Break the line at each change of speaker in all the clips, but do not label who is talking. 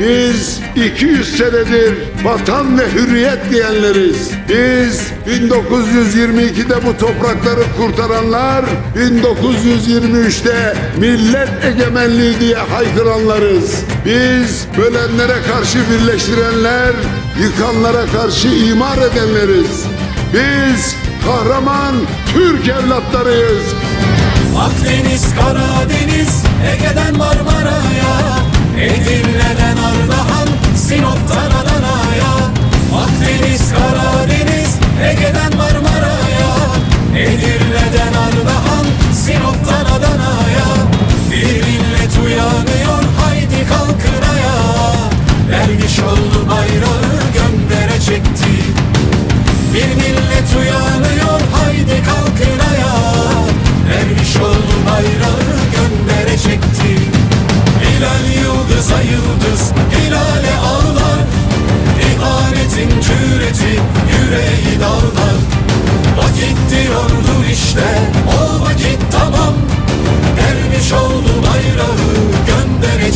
Biz 200 senedir vatan ve hürriyet diyenleriz. Biz 1922'de bu toprakları kurtaranlar, 1923'te millet egemenliği diye haykıranlarız. Biz bölenlere karşı birleştirenler, yıkanlara karşı imar edenleriz. Biz kahraman Türk evlatlarıyız.
Akdeniz, Karadeniz, Ege'den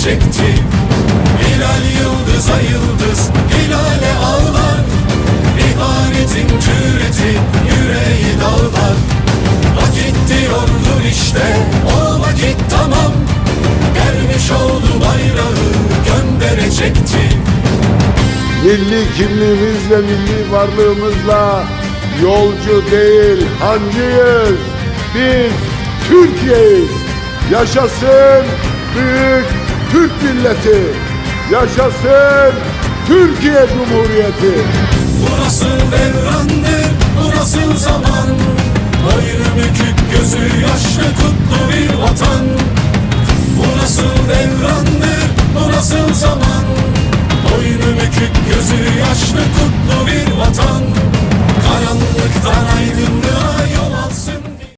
çekti. Hilal yıldıza yıldız hilale ağlar. İhanetin cüreti yüreği dağlar. Vakit diyordun işte o vakit tamam. Gelmiş oldu bayrağı göndere çekti.
Milli kimliğimizle, milli varlığımızla yolcu değil, hancıyız. Biz Türkiye'yiz. Yaşasın büyük Türk milleti. Yaşasın Türkiye Cumhuriyeti.
Bu nasıl devrandır bu nasıl zaman